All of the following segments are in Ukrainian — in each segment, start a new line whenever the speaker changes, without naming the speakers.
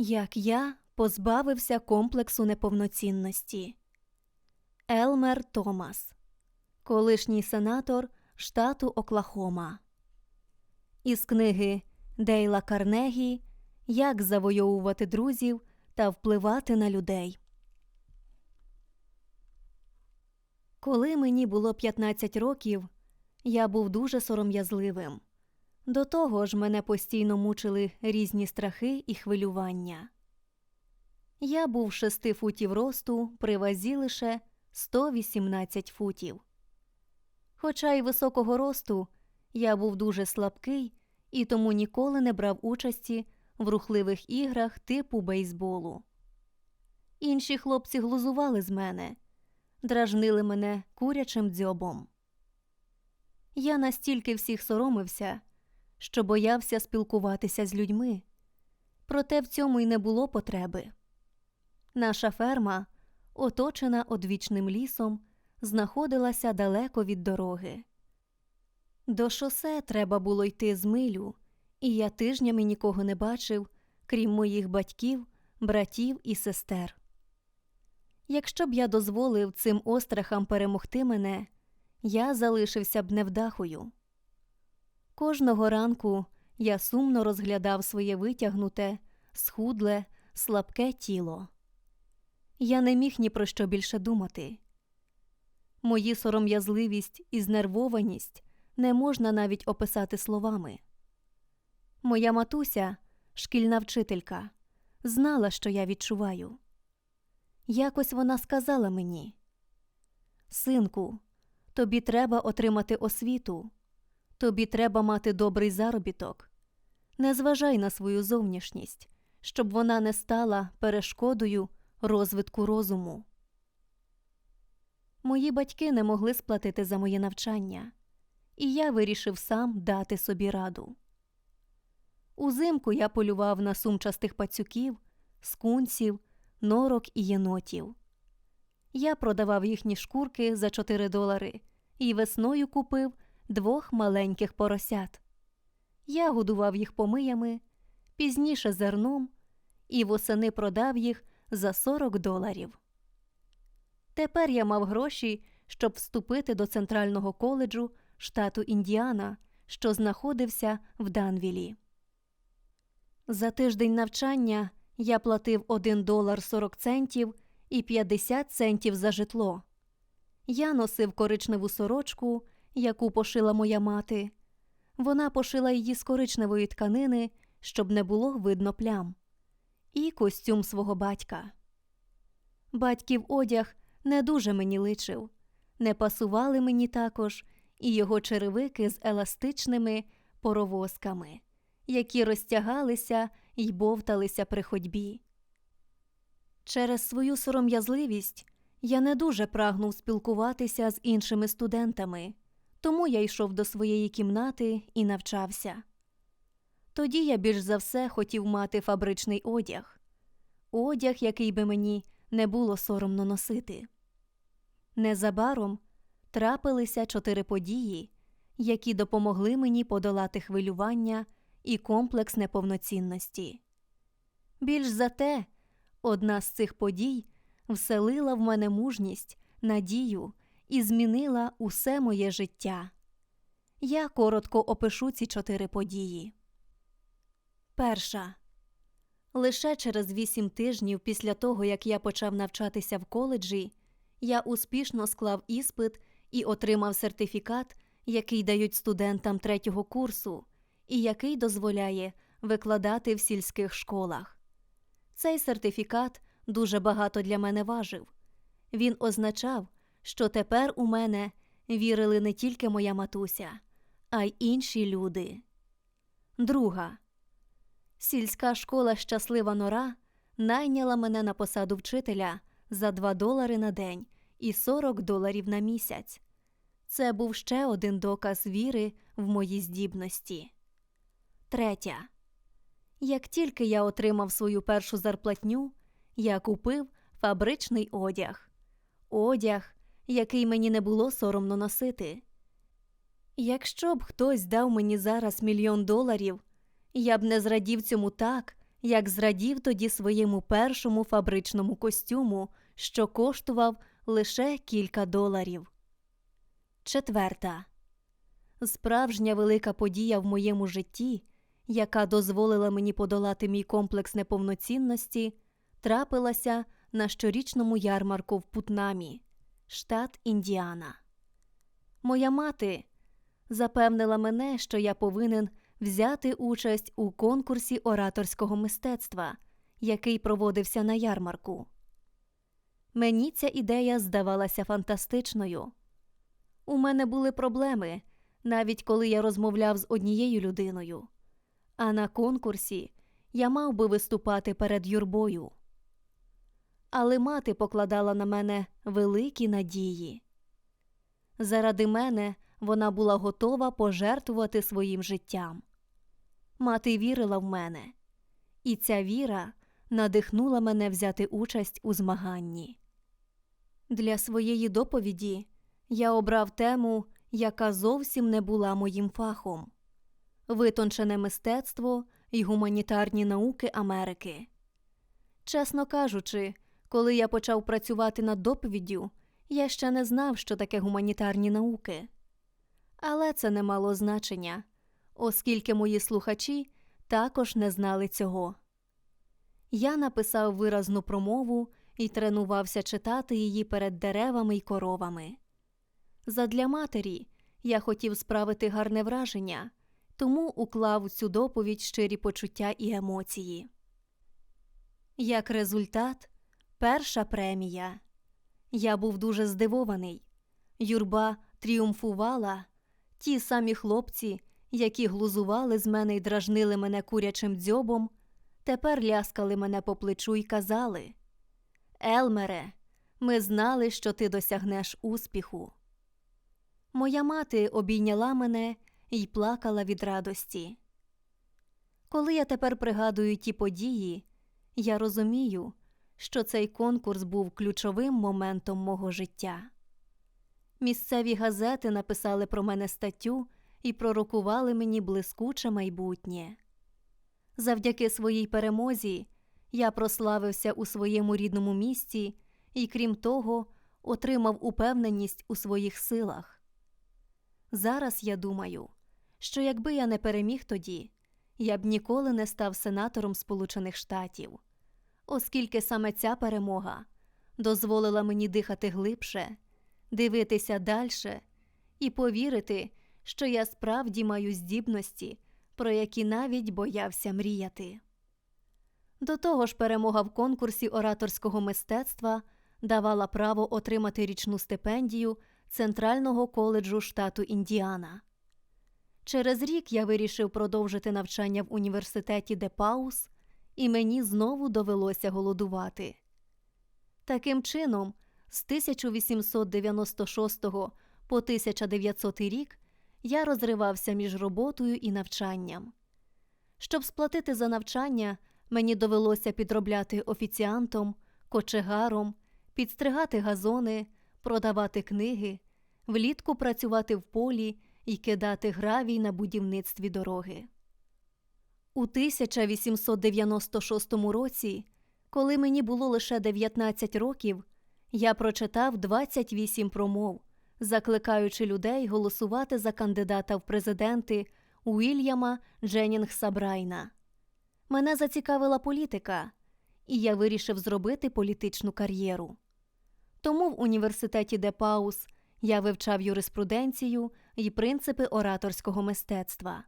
Як я позбавився комплексу неповноцінності. Елмер Томас, колишній сенатор штату Оклахома. Із книги Дейла Карнегі Як завойовувати друзів та впливати на людей. Коли мені було 15 років, я був дуже сором'язливим. До того ж, мене постійно мучили різні страхи і хвилювання. Я був шести футів росту при вазі лише 118 футів. Хоча й високого росту, я був дуже слабкий і тому ніколи не брав участі в рухливих іграх типу бейсболу. Інші хлопці глузували з мене, дражнили мене курячим дзьобом. Я настільки всіх соромився, що боявся спілкуватися з людьми, проте в цьому й не було потреби. Наша ферма, оточена одвічним лісом, знаходилася далеко від дороги. До шосе треба було йти з милю, і я тижнями нікого не бачив, крім моїх батьків, братів і сестер. Якщо б я дозволив цим острахам перемогти мене, я залишився б невдахою. Кожного ранку я сумно розглядав своє витягнуте, схудле, слабке тіло. Я не міг ні про що більше думати. Мої сором'язливість і знервованість не можна навіть описати словами. Моя матуся, шкільна вчителька, знала, що я відчуваю. Якось вона сказала мені: Синку, тобі треба отримати освіту, тобі треба мати добрий заробіток. Не зважай на свою зовнішність, щоб вона не стала перешкодою розвитку розуму. Мої батьки не могли сплатити за моє навчання, і я вирішив сам дати собі раду. Узимку я полював на сумчастих пацюків, скунсів, норок і єнотів. Я продавав їхні шкурки за 4 долари і весною купив двох маленьких поросят. Я годував їх помиями, пізніше зерном, і восени продав їх за 40 доларів. Тепер я мав гроші, щоб вступити до центрального коледжу штату Індіана, що знаходився в Данвілі. За тиждень навчання я платив 1 долар 40 центів і 50 центів за житло. Я носив коричневу сорочку, яку пошила моя мати. Вона пошила її з коричневої тканини, щоб не було видно плям, і костюм свого батька. Батьків одяг не дуже мені личив, не пасували мені також і його черевики з еластичними поровозками, які розтягалися й бовталися при ходьбі. Через свою сором'язливість я не дуже прагнув спілкуватися з іншими студентами, тому я йшов до своєї кімнати і навчався. Тоді я більш за все хотів мати фабричний одяг, одяг, який би мені не було соромно носити. Незабаром трапилися чотири події, які допомогли мені подолати хвилювання і комплекс неповноцінності. Більш за те, одна з цих подій вселила в мене мужність, надію і змінила усе моє життя. Я коротко опишу ці чотири події. Перша. Лише через вісім тижнів після того, як я почав навчатися в коледжі, я успішно склав іспит і отримав сертифікат, який дають студентам третього курсу, і який дозволяє викладати в сільських школах. Цей сертифікат дуже багато для мене важив. Він означав, що тепер у мене вірили не тільки моя матуся, а й інші люди. Друга. Сільська школа Щаслива нора найняла мене на посаду вчителя за 2 долари на день і 40 доларів на місяць. Це був ще один доказ віри в мої здібності. Третя. Як тільки я отримав свою першу зарплатню, я купив фабричний одяг, одяг, який мені не було соромно носити. Якщо б хтось дав мені зараз мільйон доларів, я б не зрадів цьому так, як зрадів тоді своєму першому фабричному костюму, що коштував лише кілька доларів. Четверта. Справжня велика подія в моєму житті, яка дозволила мені подолати мій комплекс неповноцінності, трапилася на щорічному ярмарку в Путнамі, штат Індіана. Моя мати запевнила мене, що я повинен взяти участь у конкурсі ораторського мистецтва, який проводився на ярмарку. Мені ця ідея здавалася фантастичною. У мене були проблеми, навіть коли я розмовляв з однією людиною, а на конкурсі я мав би виступати перед юрбою. Але мати покладала на мене великі надії. Заради мене вона була готова пожертвувати своїм життям. Мати вірила в мене, і ця віра надихнула мене взяти участь у змаганні. Для своєї доповіді я обрав тему, яка зовсім не була моїм фахом витончене мистецтво і гуманітарні науки Америки. Чесно кажучи, коли я почав працювати над доповіддю, я ще не знав, що таке гуманітарні науки. Але це не мало значення, оскільки мої слухачі також не знали цього. Я написав виразну промову і тренувався читати її перед деревами й коровами. Задля матері я хотів справити гарне враження, тому уклав цю доповідь щирі почуття і емоції. Як результат, перша премія. Я був дуже здивований. Юрба тріумфувала. Ті самі хлопці, які глузували з мене й дражнили мене курячим дзьобом, тепер ляскали мене по плечу й казали Елмере, ми знали, що ти досягнеш успіху. Моя мати обійняла мене і плакала від радості. Коли я тепер пригадую ті події, я розумію, що цей конкурс був ключовим моментом мого життя. Місцеві газети написали про мене статтю і пророкували мені блискуче майбутнє. Завдяки своїй перемозі я прославився у своєму рідному місті і, крім того, отримав упевненість у своїх силах. Зараз я думаю, що якби я не переміг тоді, я б ніколи не став сенатором Сполучених Штатів, оскільки саме ця перемога дозволила мені дихати глибше, дивитися дальше і повірити, що я справді маю здібності, про які навіть боявся мріяти. До того ж, перемога в конкурсі ораторського мистецтва давала право отримати річну стипендію Центрального коледжу штату Індіана. Через рік я вирішив продовжити навчання в університеті Депаус, і мені знову довелося голодувати. Таким чином, з 1896 по 1900 рік я розривався між роботою і навчанням. Щоб сплатити за навчання, мені довелося підробляти офіціантом, кочегаром, підстригати газони, продавати книги, влітку працювати в полі і кидати гравій на будівництві дороги. У 1896 році, коли мені було лише 19 років, я прочитав 28 промов, закликаючи людей голосувати за кандидата в президенти Уільяма Дженнінгса Брайна. Мене зацікавила політика, і я вирішив зробити політичну кар'єру. Тому в університеті Депаус я вивчав юриспруденцію і принципи ораторського мистецтва.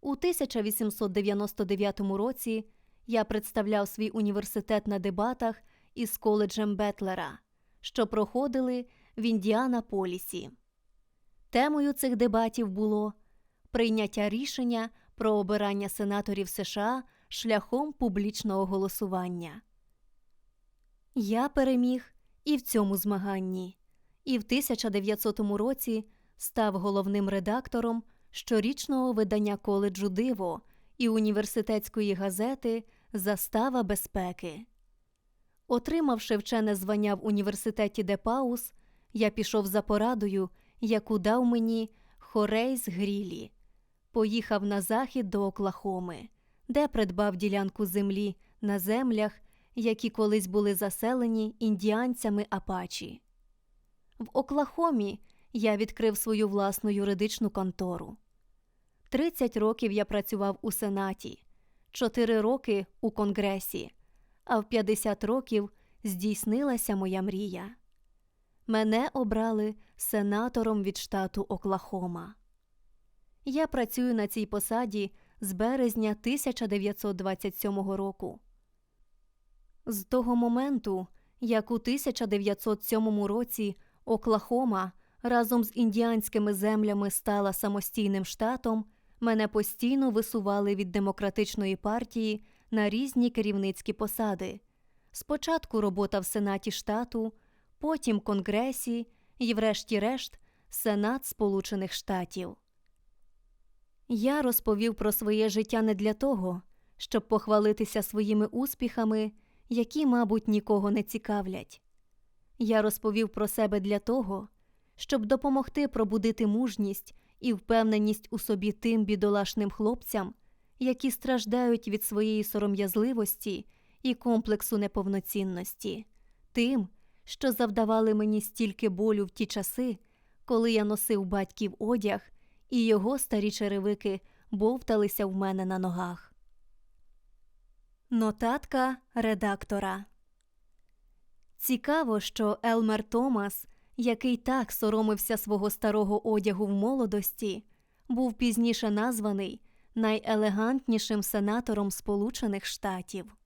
У 1899 році я представляв свій університет на дебатах із коледжем Бетлера, що проходили в Індіанаполісі. Темою цих дебатів було прийняття рішення про обирання сенаторів США шляхом публічного голосування. Я переміг і в цьому змаганні, і в 1900 році став головним редактором щорічного видання коледжу Диво і університетської газети Застава безпеки. Отримавши вчене звання в університеті Депаус, я пішов за порадою, яку дав мені Хорейс Грілі, поїхав на захід до Оклахоми, де придбав ділянку землі на землях, які колись були заселені індіанцями Апачі. В Оклахомі я відкрив свою власну юридичну контору. 30 років я працював у Сенаті, 4 роки у Конгресі, а в 50 років здійснилася моя мрія. Мене обрали сенатором від штату Оклахома. Я працюю на цій посаді з березня 1927 року. З того моменту, як у 1907 році Оклахома разом з індіанськими землями стала самостійним штатом, мене постійно висували від демократичної партії на різні керівницькі посади. Спочатку робота в Сенаті штату, потім Конгресі і, врешті-решт, Сенат Сполучених Штатів. Я розповів про своє життя не для того, щоб похвалитися своїми успіхами, які, мабуть, нікого не цікавлять. Я розповів про себе для того, щоб допомогти пробудити мужність і впевненість у собі тим бідолашним хлопцям, які страждають від своєї сором'язливості і комплексу неповноцінності, тим, що завдавали мені стільки болю в ті часи, коли я носив батьків одяг, і його старі черевики бовталися в мене на ногах. Нотатка редактора Цікаво, що Елмер Томас, який так соромився свого старого одягу в молодості, був пізніше названий найелегантнішим сенатором Сполучених Штатів.